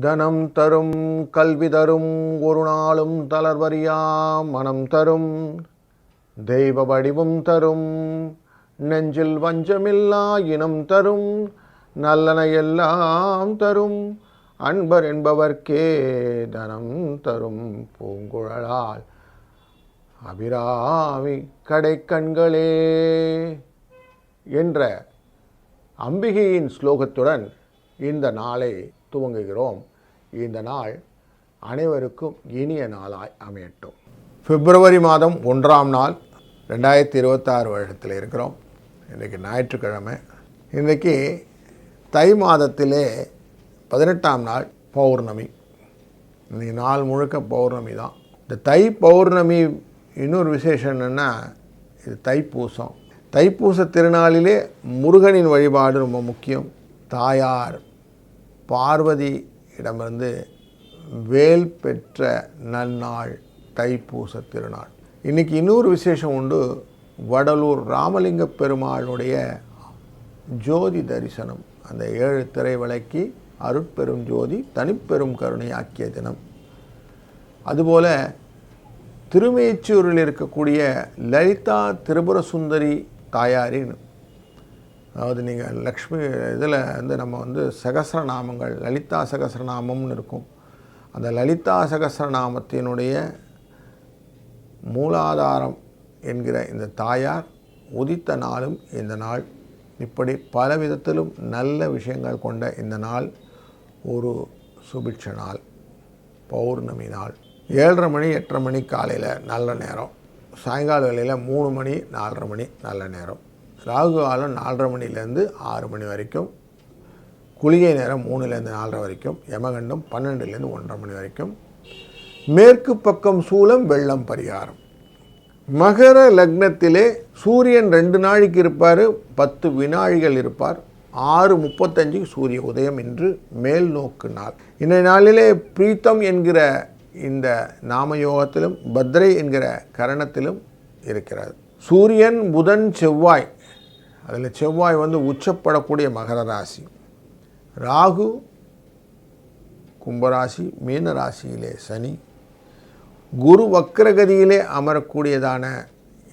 தனம் தரும் கல்வி தரும் ஒரு நாளும் தளர்வறியா மனம் தரும். தெய்வ வடிவம் தரும். நெஞ்சில் வஞ்சமில்லா இனம் தரும். நல்லன எல்லாம் தரும். அன்பர் என்பவர்க்கே தனம் தரும் பூங்குழலால். அபிராமி கடைக்கண்களே என்ற அம்பிகையின் ஸ்லோகத்துடன் இந்த நாளை துவங்குகிறோம். இந்த நாள் அனைவருக்கும் இனிய நாளாய் அமையட்டும். பிப்ரவரி மாதம் ஒன்றாம் நாள் ரெண்டாயிரத்தி இருபத்தாறு வருடத்தில் இருக்கிறோம். இன்றைக்கி ஞாயிற்றுக்கிழமை. இன்றைக்கி தை மாதத்திலே பதினெட்டாம் நாள் பௌர்ணமி. இன்றைக்கி நாள் முழுக்க பௌர்ணமி தான். இந்த தை பௌர்ணமி இன்னொரு விசேஷம் என்னென்னா இது தைப்பூசம். தைப்பூச திருநாளிலே முருகனின் வழிபாடு ரொம்ப முக்கியம். தாயார் பார்வதி இடமிருந்து வேல் பெற்ற நன்னாள் தைப்பூச திருநாள். இன்றைக்கி இன்னொரு விசேஷம் உண்டு. வடலூர் ராமலிங்க பெருமாளுடைய ஜோதி தரிசனம். அந்த ஏழு திரை விளக்கி அருட்பெரும் ஜோதி தனிப்பெரும் கருணை ஆக்கிய தினம். அதுபோல் திருமேச்சூரில் இருக்கக்கூடிய லலிதா திரிபுர சுந்தரி தாயாரின் அதாவது நீங்கள் லக்ஷ்மி இதில் வந்து நம்ம வந்து சகசரநாமங்கள் லலிதா சகசரநாமம்னு இருக்கும். அந்த லலிதா சகசரநாமத்தினுடைய மூலாதாரம் என்கிற இந்த தாயார் உதித்த நாளும் இந்த நாள். இப்படி பல விதத்திலும் நல்ல விஷயங்கள் கொண்ட இந்த நாள் ஒரு சுபிட்ச நாள் பௌர்ணமி நாள். ஏழரை மணி எட்டரை மணி காலையில் நல்ல நேரம். சாயங்கால வேலையில் மூணு மணி நாலரை மணி நல்ல நேரம். ராகு காலம் நாலரை மணிலேருந்து ஆறு மணி வரைக்கும் குளிகை நேரம் மூணுலேருந்து நாலரை வரைக்கும் யமகண்டம் பன்னெண்டுலேருந்து ஒன்றரை மணி வரைக்கும். மேற்கு பக்கம் சூலம் வெள்ளம் பரிகாரம். மகர லக்னத்திலே சூரியன் ரெண்டு நாளைக்கு இருப்பார் பத்து வினாழிகள் இருப்பார் ஆறு முப்பத்தஞ்சுக்கு சூரிய உதயம் என்று மேல் நோக்கு நாள். இன்றைய நாளிலே பிரீத்தம் என்கிற இந்த நாமயோகத்திலும் பத்ரை என்கிற கரணத்திலும் இருக்கிறது சூரியன் புதன் செவ்வாய் அதில் செவ்வாய் வந்து உச்சப்படக்கூடிய மகர ராசி. ராகு கும்பராசி மீன ராசியிலே சனி. குரு வக்ரகதியிலே அமரக்கூடியதான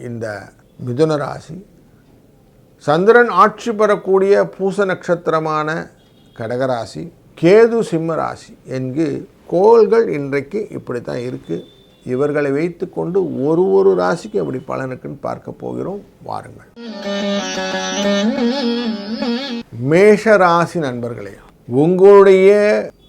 இந்த மிதுன ராசி. சந்திரன் ஆட்சி பெறக்கூடிய பூச நட்சத்திரமான கடகராசி கேது சிம்ம ராசி. என்கு கோள்கள் இன்றைக்கு இப்படி தான் இருக்குது இவர்களை வைத்துக்கொண்டு ஒரு ஒரு ராசிக்கு எப்படி பலனுக்குன்னு பார்க்க போகிறோம். வாருங்கள். மேஷ ராசி நண்பர்களே உங்களுடைய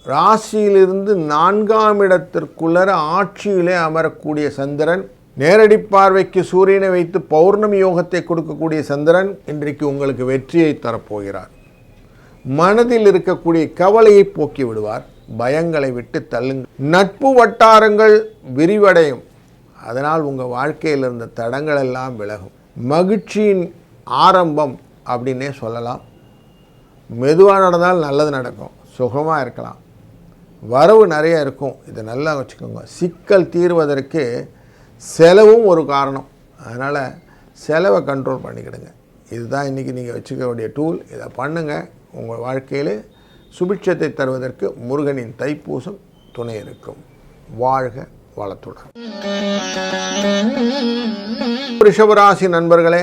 ராசியிலிருந்து நான்காம் இடத்திற்குள்ளர ஆட்சியிலே அமரக்கூடிய சந்திரன் நேரடி பார்வைக்கு சூரியனை வைத்து பௌர்ணமி யோகத்தை கொடுக்கக்கூடிய சந்திரன் இன்றைக்கு உங்களுக்கு வெற்றியை தரப்போகிறார். மனதில் இருக்கக்கூடிய கவலையை போக்கி விடுவார். பயங்களை விட்டு தள்ளுங்கள் நட்பு வட்டாரங்கள் விரிவடையும். அதனால் உங்கள் வாழ்க்கையில் இருந்த தடங்கள் எல்லாம் விலகும். மகிழ்ச்சியின் ஆரம்பம் அப்படின்னே சொல்லலாம். மெதுவாக நடந்தால் நல்லது நடக்கும். சுகமாக இருக்கலாம். வரவு நிறைய இருக்கும். இதை நல்லா வச்சுக்கோங்க. சிக்கல் தீர்வதற்கு செலவும் ஒரு காரணம். அதனால் செலவை கண்ட்ரோல் பண்ணிக்கிடுங்க. இதுதான் இன்றைக்கி நீங்கள் வச்சுக்க வேண்டிய டூல் இதை பண்ணுங்கள் உங்கள் வாழ்க்கையில் சுபிட்சத்தை தருவதற்கு முருகனின் தைப்பூசம் துணை இருக்கும். வாழ்க வளத்துடன். ரிஷபராசி நண்பர்களே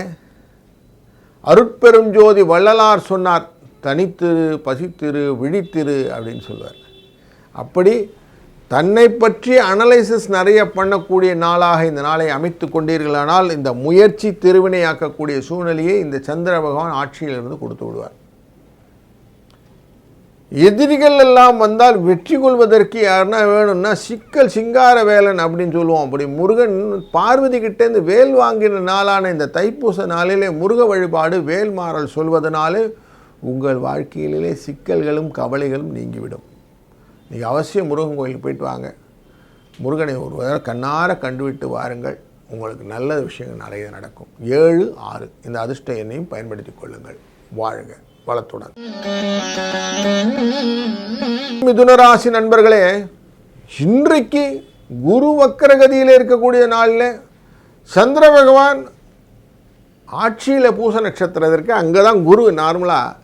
அருட்பெரும் ஜோதி வள்ளலார் சொன்னார் தனித்திரு பசித்திரு விழித்திரு அப்படின்னு சொல்வார். அப்படி தன்னை பற்றி அனலைசிஸ் நிறைய பண்ணக்கூடிய நாளாக இந்த நாளை அமைத்து கொண்டீர்களானால் இந்த முயற்சி திருவினையாக்கக்கூடிய சூழ்நிலையை இந்த சந்திர பகவான் ஆட்சியிலிருந்து கொடுத்து விடுவார். எதிரிகள் எல்லாம் வந்தால் வெற்றி கொள்வதற்கு யாருன்னா வேணும்னா சிக்கல் சிங்கார வேலன் அப்படின்னு சொல்லுவோம். அப்படி முருகன் பார்வதி கிட்டேருந்து வேல் வாங்கின நாளான இந்த தைப்பூச நாளிலே முருக வழிபாடு வேல் மாறல் சொல்வதனாலே உங்கள் வாழ்க்கையிலே சிக்கல்களும் கவலைகளும் நீங்கிவிடும். நீங்கள் அவசியம் முருகன் கோயிலுக்கு போயிட்டு வாங்க. முருகனை ஒரு கண்ணார கண்டுவிட்டு வாருங்கள். உங்களுக்கு நல்ல விஷயங்கள் நிறைய நடக்கும். ஏழு ஆறு. இந்த அதிர்ஷ்ட எண்ணையும் பயன்படுத்தி கொள்ளுங்கள். வாழ்க. வளத்துடன். மிதுனராசி நண்பர்களே இன்றைக்கு குரு வக்கரகதியில் இருக்கக்கூடிய நாளில் சந்திர பகவான் ஆட்சியில் பூச நட்சத்திரத்திற்கு அங்கே தான் குரு நார்மலாக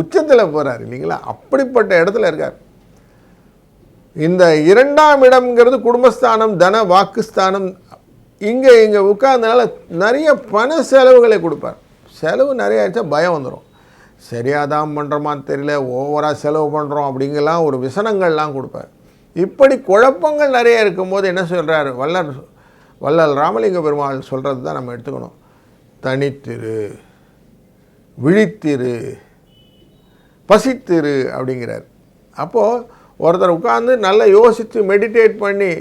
உச்சத்தில் போகிறார் இல்லைங்களா? அப்படிப்பட்ட இடத்துல இருக்கார். இந்த இரண்டாம் இடம்ங்கிறது குடும்பஸ்தானம் தன வாக்குஸ்தானம். இங்கே இங்கே உட்கார்ந்தனால நிறைய பண செலவுகளை கொடுப்பார். செலவு நிறைய ஆயிடுச்சா பயம் வந்துடும் சரியாக தான் பண்ணுறோமான்னு தெரியல ஓவராக செலவு பண்ணுறோம் அப்படிங்கலாம் ஒரு விசனங்கள்லாம் கொடுப்பார். இப்படி குழப்பங்கள் நிறைய இருக்கும்போது என்ன சொல்கிறார் வல்லர் வள்ளல் ராமலிங்க பெருமாள் சொல்கிறது தான் நம்ம எடுத்துக்கணும். தனித்திரு விழித்திரு பசித்திரு அப்படிங்கிறார். அப்போது ஒருத்தர் உட்கார்ந்து நல்லா யோசித்து மெடிடேட் பண்ணி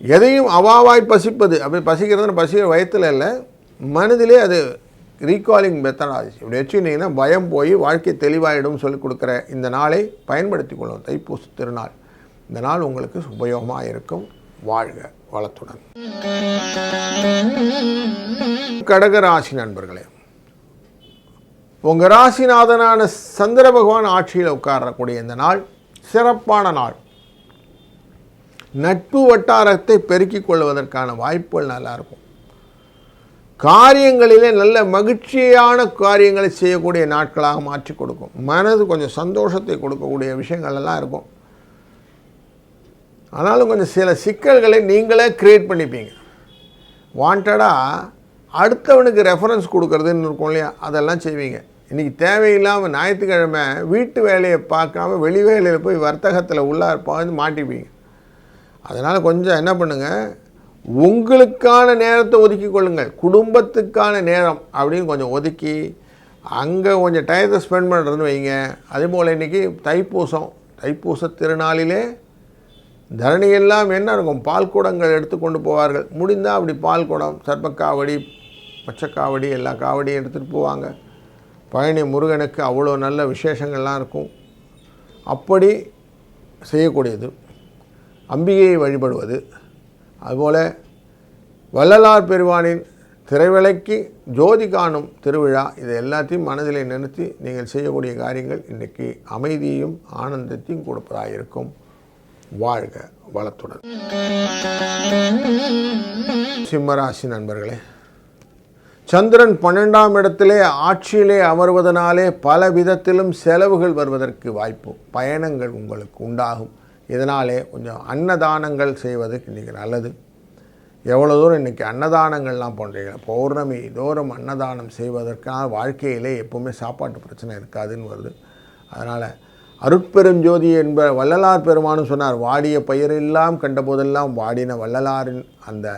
எதையும் அவாவாய் பசிப்பது அப்படி பசிக்கிறதுன்னு பசிக்கிற வயத்தில் இல்லை மனதிலே அது ரீகாலிங் மெத்தடாலஜி இப்படி வச்சுக்கிட்டிங்கன்னா பயம் போய் வாழ்க்கை தெளிவாயிடும் சொல்லி கொடுக்குற இந்த நாளை பயன்படுத்தி கொள்ளும் தைப்பூச திருநாள். இந்த நாள் உங்களுக்கு உபயோகமாக இருக்கும். வாழ்க வளத்துடன். கடகராசி நண்பர்களே உங்கள் ராசிநாதனான சந்திர பகவான் ஆட்சியில் உட்காரக்கூடிய இந்த நாள் சிறப்பான நாள். நட்பு வட்டாரத்தை பெருக்கிக் கொள்வதற்கான வாய்ப்புகள் நல்லா இருக்கும். காரியங்களிலே நல்ல மகிழ்ச்சியான காரியங்களை செய்யக்கூடிய நாட்களாக மாற்றி கொடுக்கும். மனது கொஞ்சம் சந்தோஷத்தை கொடுக்கக்கூடிய விஷயங்கள் எல்லாம் இருக்கும். ஆனாலும் கொஞ்சம் சில சிக்கல்களை நீங்களே க்ரியேட் பண்ணிப்பீங்க. வாண்டடாக அடுத்தவனுக்கு ரெஃபரன்ஸ் கொடுக்கறதுன்னு இருக்கும் இல்லையா? அதெல்லாம் செய்வீங்க. இன்றைக்கி தேவையில்லாமல் ஞாயிற்றுக்கிழமை வீட்டு வேலையை பார்க்காம வெளி வேலையில் போய் வர்த்தகத்தில் உள்ளார் பாய்ந்து மாட்டிப்பீங்க. அதனால் கொஞ்சம் என்ன பண்ணுங்கள் உங்களுக்கான நேரத்தை ஒதுக்கி கொள்ளுங்கள். குடும்பத்துக்கான நேரம் அப்படின்னு கொஞ்சம் ஒதுக்கி அங்கே கொஞ்சம் டயத்தை ஸ்பெண்ட் பண்ணுறதுன்னு வைங்க. அதே போல் இன்றைக்கி தைப்பூசம். தைப்பூச திருநாளிலே தரணியெல்லாம் என்ன இருக்கும்? பால் குடங்கள் எடுத்து கொண்டு போவார்கள். முடிந்தால் அப்படி பால் குடம் சர்ப்பக்காவடி பச்சைக்காவடி எல்லா காவடியும் எடுத்துகிட்டு போவாங்க. பழனி முருகனுக்கு அவ்வளோ நல்ல விசேஷங்கள்லாம் இருக்கும். அப்படி செய்யக்கூடியது. அம்பிகையை வழிபடுவது. அதுபோல் வள்ளலார் பெருவானின் திரைவிலைக்கு ஜோதி காணும் திருவிழா இது எல்லாத்தையும் மனதில் நிறுத்தி நீங்கள் செய்யக்கூடிய காரியங்கள் இன்றைக்கி அமைதியையும் ஆனந்தத்தையும் கொடுப்பதாக இருக்கும் வாழ்க வளத்துடன். சிம்மராசி நண்பர்களே சந்திரன் பன்னெண்டாம் இடத்திலே ஆட்சியிலே அமர்வதனாலே பல விதத்திலும் செலவுகள் வருவதற்கு வாய்ப்பு பயணங்கள் உங்களுக்கு உண்டாகும். இதனாலே கொஞ்சம் அன்னதானங்கள் செய்வதுக்கு இன்றைக்கி நல்லது. எவ்வளோ தூரம் இன்றைக்கி அன்னதானங்கள்லாம் பண்ணுறீங்க பௌர்ணமி தோறும் அன்னதானம் செய்வதற்கான வாழ்க்கையிலே எப்போவுமே சாப்பாட்டு பிரச்சனை இருக்காதுன்னு வருது. அதனால் அருட்பெருஞ்சோதி என்ப வள்ளலார் பெருமானும் சொன்னார் வாடிய பயிரெல்லாம் கண்டபோதெல்லாம் வாடின வள்ளலாரின் அந்த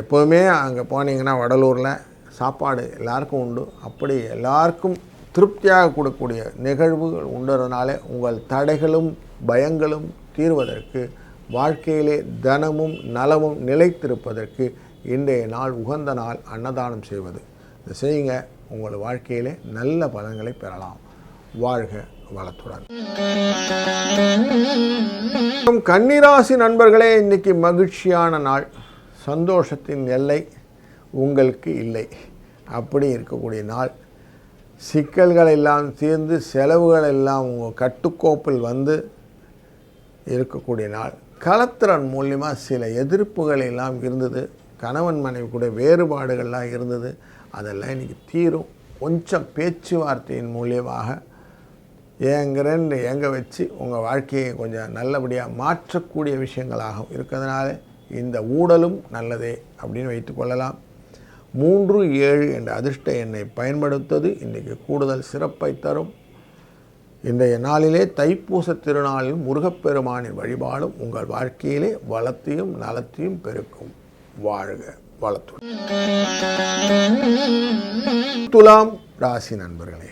எப்போவுமே அங்கே போனீங்கன்னா வடலூரில் சாப்பாடு எல்லாருக்கும் உண்டு. அப்படி எல்லாருக்கும் திருப்தியாக கொடுக்கக்கூடிய நிகழ்வுகள் உண்டுறதுனால உங்கள் தடைகளும் பயங்களும் தீர்வதற்கு வாழ்க்கையிலே தனமும் நலமும் நிலைத்திருப்பதற்கு இன்றைய நாள் உகந்த நாள் அன்னதானம் செய்வது. இதை செய்யுங்க. உங்கள் வாழ்க்கையிலே நல்ல பலன்களை பெறலாம். வாழ்க வளத்துடன். கன்னிராசி நண்பர்களே இன்னைக்கு மகிழ்ச்சியான நாள். சந்தோஷத்தின் எல்லை உங்களுக்கு இல்லை. அப்படி இருக்கக்கூடிய நாள். சிக்கல்கள் எல்லாம் தீர்ந்து செலவுகள் எல்லாம் உங்கள் கட்டுக்கோப்பில் வந்து இருக்கக்கூடிய நாள். களத்திறன் மூலியமாக சில எதிர்ப்புகள் எல்லாம் இருந்தது. கணவன் மனைவி கூட வேறுபாடுகள்லாம் இருந்தது. அதெல்லாம் இன்றைக்கி தீரும். கொஞ்சம் பேச்சுவார்த்தையின் மூலியமாக ஏங்குறேன்னு ஏங்க வச்சு உங்கள் வாழ்க்கையை கொஞ்சம் நல்லபடியாக மாற்றக்கூடிய விஷயங்களாகவும் இருக்கிறதுனால இந்த ஊடலும் நல்லதே அப்படின்னு வைத்துக்கொள்ளலாம் மூன்று ஏழு என்ற அதிர்ஷ்ட எண்ணை பயன்படுத்துவது இன்றைக்கு கூடுதல் சிறப்பை தரும். இன்றைய நாளிலே தைப்பூச திருநாளில் முருகப்பெருமானின் வழிபாடும் உங்கள் வாழ்க்கையிலே வளத்தையும் நலத்தையும் பெருக்கும். வாழ்க வளத்துடன். துலாம் ராசி நண்பர்களே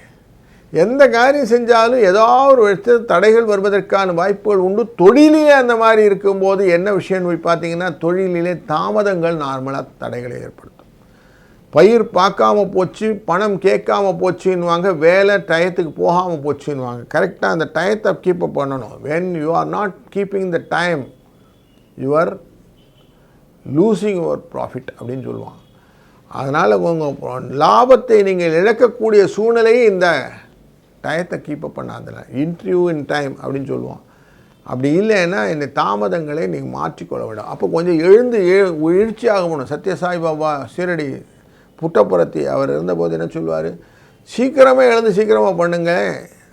எந்த காரியம் செஞ்சாலும் ஏதாவது ஒரு இடத்துல தடைகள் வருவதற்கான வாய்ப்புகள் உண்டு. தொழிலிலே அந்த மாதிரி இருக்கும்போது என்ன விஷயம் போய் பார்த்தீங்கன்னா தொழிலிலே தாமதங்கள் நார்மலாக தடைகளை ஏற்படுத்தும். பயிர் பார்க்காம போச்சு பணம் கேட்காம போச்சுன்னுவாங்க வேலை டயத்துக்கு போகாமல் போச்சுன்னுவாங்க. கரெக்டாக அந்த டயத்தை கீப் அப் பண்ணணும். When you are not keeping the time your losing your profit அப்படின்னு சொல்லுவாங்க. அதனால் உங்கள் லாபத்தை நீங்கள் இழக்கக்கூடிய சூழ்நிலையை இந்த டயத்தை கீப் அப் பண்ணாதில்ல இன்டர்வியூ இன் டைம் அப்படின்னு சொல்லுவோம் அப்படி இல்லைன்னா இந்த தாமதங்களை நீங்கள் மாற்றிக்கொள்ள வேண்டும். அப்போ கொஞ்சம் எழுந்து எழு எழுச்சி ஆகணும் சத்யசாய் பாபா சீரடி புட்டப்புறத்தி அவர் இருந்தபோது என்ன சொல்லுவார்? சீக்கிரமே எழுந்து சீக்கிரமாக பண்ணுங்க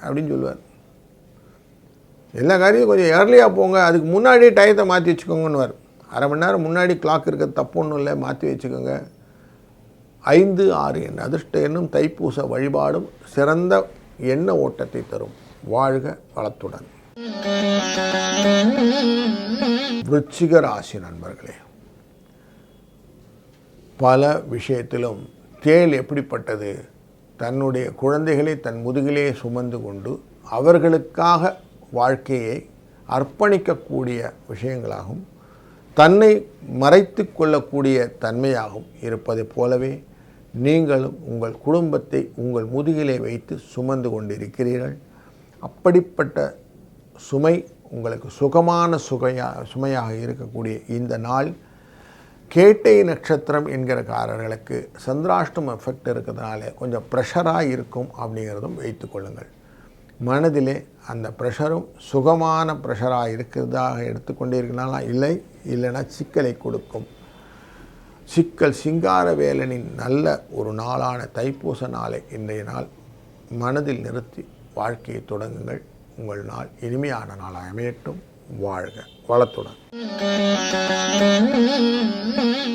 அப்படின்னு சொல்லுவார். எல்லா காரியம் கொஞ்சம் ஏர்லியாக போங்க அதுக்கு முன்னாடியே டயத்தை மாற்றி வச்சுக்கோங்கன்னு அரை மணி நேரம் முன்னாடி கிளாக் இருக்கிறது தப்பு ஒன்றும் இல்லை மாற்றி வச்சுக்கோங்க. ஐந்து ஆறு எண் அதிர்ஷ்ட எண்ணும் தைப்பூச வழிபாடும் சிறந்த எண்ண ஓட்டத்தை தரும். வாழ்க வளத்துடன். விருச்சிக ராசி நண்பர்களே பல விஷயத்திலும் தேல் எப்படிப்பட்டது? தன்னுடைய குழந்தைகளை தன் முதுகிலே சுமந்து கொண்டு அவர்களுக்காக வாழ்க்கையை அர்ப்பணிக்கக்கூடிய விஷயங்களாகும். தன்னை மறைத்து கொள்ளக்கூடிய தன்மையாகவும் இருப்பதைப் போலவே நீங்களும் உங்கள் குடும்பத்தை உங்கள் முதுகிலே வைத்து சுமந்து கொண்டிருக்கிறீர்கள். அப்படிப்பட்ட சுமை உங்களுக்கு சுகமான சுகையாக சுமையாக இருக்கக்கூடிய இந்த நாள் கேட்டை நட்சத்திரம் என்கிறக்காரர்களுக்கு சந்திராஷ்டம் எஃபெக்ட் இருக்கிறதுனால கொஞ்சம் ப்ரெஷராக இருக்கும் அப்படிங்கிறதும் வைத்துக்கொள்ளுங்கள் மனதிலே அந்த ப்ரெஷரும் சுகமான ப்ரெஷராக இருக்கிறதாக எடுத்துக்கொண்டிருக்கனால இல்லை. இல்லைன்னா சிக்கலை கொடுக்கும். சிக்கல் சிங்கார வேலனின் நல்ல ஒரு நாளான தைப்பூச நாளை இன்றைய நாள் மனதில் நிறுத்தி வாழ்க்கையை தொடங்குங்கள். உங்கள் நாள் இனிமையான நாளாக அமையட்டும். வாழ்க. வளத்துடன்.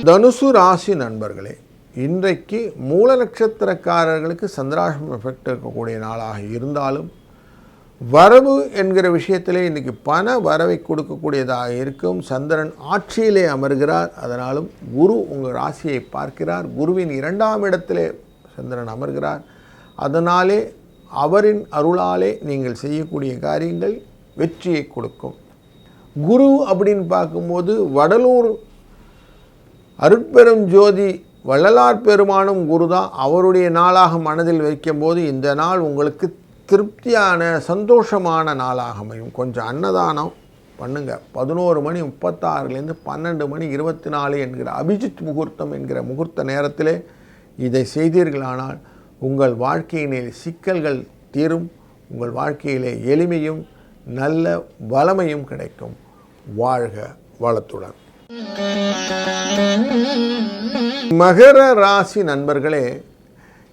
தனுசு ராசி நண்பர்களே இன்றைக்கு மூல நட்சத்திரக்காரர்களுக்கு சந்திராசம் எஃபெக்ட் இருக்கக்கூடிய நாளாக இருந்தாலும் வரவு என்கிற விஷயத்திலே இன்றைக்கி பண வரவை கொடுக்கக்கூடியதாக இருக்கும். சந்திரன் ஆட்சியிலே அமர்கிறார். அதனாலும் குரு உங்கள் ராசியை பார்க்கிறார். குருவின் இரண்டாம் இடத்திலே சந்திரன் அமர்கிறார். அதனாலே அவரின் அருளாலே நீங்கள் செய்யக்கூடிய காரியங்கள் வெற்றியை கொடுக்கும். குரு அப்படின்னு பார்க்கும்போது வடலூர் அருட்பெரும் ஜோதி வள்ளலார் பெருமானும் குரு தான். அவருடைய நாளாக மனதில் வைக்கும்போது இந்த நாள் உங்களுக்கு திருப்தியான சந்தோஷமான நாளாக அமையும். கொஞ்சம் அன்னதானம் பண்ணுங்க. பதினோரு மணி முப்பத்தாறுலேருந்து பன்னெண்டு மணி இருபத்தி நாலு என்கிற அபிஜித் முகூர்த்தம் என்கிற முகூர்த்த நேரத்திலே இதை செய்தீர்களானால் உங்கள் வாழ்க்கையினில் சிக்கல்கள் தீரும். உங்கள் வாழ்க்கையிலே எளிமையும் நல்ல வளமையும் கிடைக்கும். வாழ்க வளத்துடன். மகர ராசி நண்பர்களே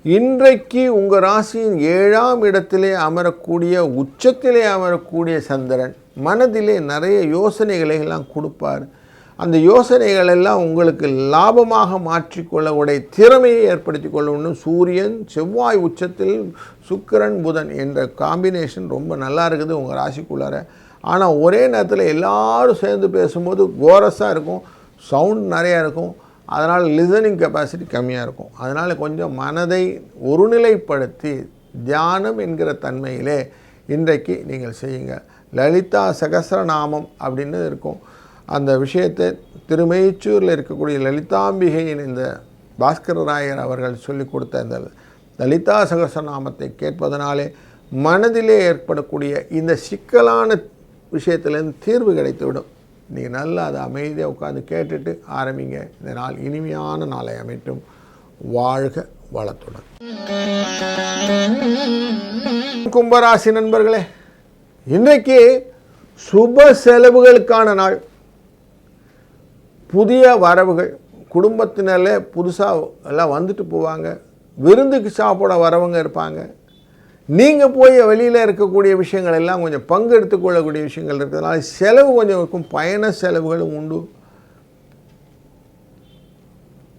இன்றைக்கு உங்கள் ராசியின் ஏழாம் இடத்திலே அமரக்கூடிய உச்சத்திலே அமரக்கூடிய சந்திரன் மனதிலே நிறைய யோசனைகளை எல்லாம் கொடுப்பார். அந்த யோசனைகள் எல்லாம் உங்களுக்கு லாபமாக மாற்றிக்கொள்ளக்கூடிய திறமையை ஏற்படுத்தி கொள்ளணும் சூரியன் செவ்வாய் உச்சத்தில் சுக்கிரன் புதன் என்ற காம்பினேஷன் ரொம்ப நல்லா இருக்குது உங்கள் ராசிக்குள்ளார. ஆனால் ஒரே நேரத்தில் எல்லாரும் சேர்ந்து பேசும்போது கோரஸாக இருக்கும் சவுண்ட் நிறையா இருக்கும். அதனால் லிசனிங் கெப்பாசிட்டி கம்மியாக இருக்கும். அதனால் கொஞ்சம் மனதை ஒருநிலைப்படுத்தி தியானம் என்கிற தன்மையிலே இன்றைக்கு நீங்கள் செய்யுங்க. லலிதா சகசரநாமம் அப்படின்னு இருக்கும். அந்த விஷயத்தை திருமைச்சூரில் இருக்கக்கூடிய லலிதாம்பிகையின் இந்த பாஸ்கர ராயர் அவர்கள் சொல்லிக் கொடுத்த இந்த லலிதா சகசரநாமத்தை கேட்பதனாலே மனதிலே ஏற்படக்கூடிய இந்த சிக்கலான விஷயத்துலேருந்து தீர்வு கிடைத்துவிடும். நீங்கள் நல்லா அதை அமைதியாக உட்காந்து கேட்டுட்டு ஆரம்பிங்க. இந்த நாள் இனிமையான நாளை அமைட்டும். வாழ்க வளத்துடன். கும்பராசி நண்பர்களே இன்றைக்கு சுப செலவுகளுக்கான நாள். புதிய வரவுகள் குடும்பத்தினரில் புதுசாக எல்லாம் வந்துட்டு போவாங்க. விருந்துக்கு சாப்பிட வரவங்க இருப்பாங்க. நீங்கள் போய் வெளியில் இருக்கக்கூடிய விஷயங்கள் எல்லாம் கொஞ்சம் பங்கு எடுத்துக்கொள்ளக்கூடிய விஷயங்கள் இருக்கிறதுனால செலவு கொஞ்சம் இருக்கும். பயண செலவுகளும் உண்டு.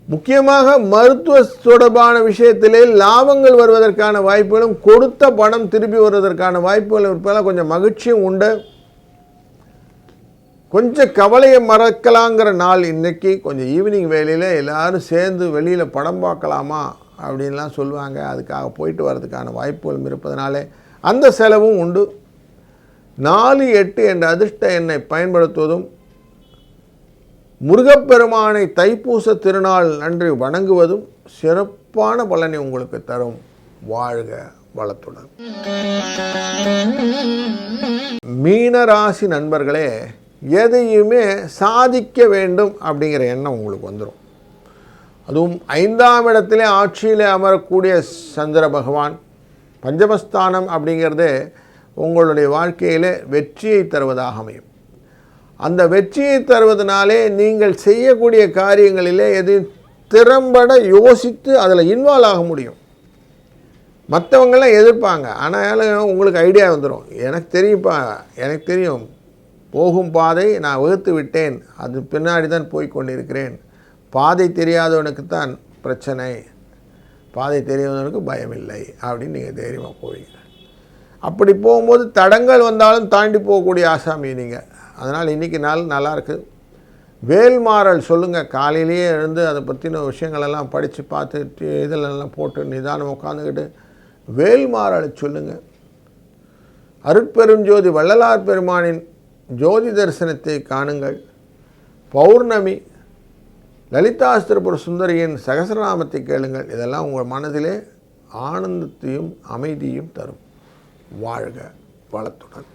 முக்கியமாக மருத்துவ தொடர்பான விஷயத்திலே லாபங்கள் வருவதற்கான வாய்ப்புகளும் கொடுத்த பணம் திருப்பி வருவதற்கான வாய்ப்புகள் இருப்பதால் கொஞ்சம் மகிழ்ச்சியும் உண்டு. கொஞ்சம் கவலையை மறக்கலாங்கிற நாள் இன்றைக்கி கொஞ்சம் ஈவினிங் வேலையில் எல்லோரும் சேர்ந்து வெளியில் படம் பார்க்கலாமா? அப்படின்லாம் சொல்லுவாங்க. அதுக்காக போயிட்டு வர்றதுக்கான வாய்ப்புகளும் இருப்பதனாலே அந்த செலவும் உண்டு. நாலு எட்டு என்ற அதிர்ஷ்ட எண்ணை பயன்படுத்துவதும் முருகப்பெருமானை தைப்பூச திருநாள் நன்றி வணங்குவதும் சிறப்பான பலனை உங்களுக்கு தரும். வாழ்க வளத்துடன். மீனராசி நண்பர்களே எதையுமே சாதிக்க வேண்டும் அப்படிங்கிற எண்ணம் உங்களுக்கு வந்துடும் அதுவும் ஐந்தாம் இடத்திலே ஆட்சியில் அமரக்கூடிய சந்திர பகவான் பஞ்சமஸ்தானம் அப்படிங்கிறது உங்களுடைய வாழ்க்கையில் வெற்றியை தருவதாக அமையும். அந்த வெற்றியை தருவதனாலே நீங்கள் செய்யக்கூடிய காரியங்களிலே எதையும் திறம்பட யோசித்து அதில் இன்வால்வ் ஆக முடியும். மற்றவங்களாம் எதிர்ப்பாங்க. ஆனாலும் உங்களுக்கு ஐடியா வந்துடும் எனக்கு தெரியும்ப்பா எனக்கு தெரியும். போகும் பாதை நான் வகுத்து விட்டேன். அது பின்னாடி தான் போய்கொண்டிருக்கிறேன் பாதை தெரியாதவனுக்கு தான் பிரச்சனை. பாதை தெரியாதவனுக்கு பயம் இல்லை அப்படின்னு நீங்கள் தைரியமாக போவீங்க. அப்படி போகும்போது தடங்கள் வந்தாலும் தாண்டி போகக்கூடிய ஆசாமி நீங்கள் அதனால் இன்றைக்கி நாள் நல்லாயிருக்கு வேல்மாறல் சொல்லுங்கள் காலையிலேயே எழுந்து அதை பற்றின விஷயங்களெல்லாம் படித்து பார்த்து இதெல்லாம் போட்டு நிதானம் உட்காந்துக்கிட்டு வேல்மாறலை சொல்லுங்கள் அருட்பெருஞ்சோதி வள்ளலார் பெருமானின் ஜோதி தரிசனத்தை காணுங்கள். பௌர்ணமி லலிதாஸ்திரபுர சுந்தரியின் சகசரநாமத்தை கேளுங்கள். இதெல்லாம் உங்கள் மனதிலே ஆனந்தத்தையும் அமைதியும் தரும். வாழ்க வளத்துடன்.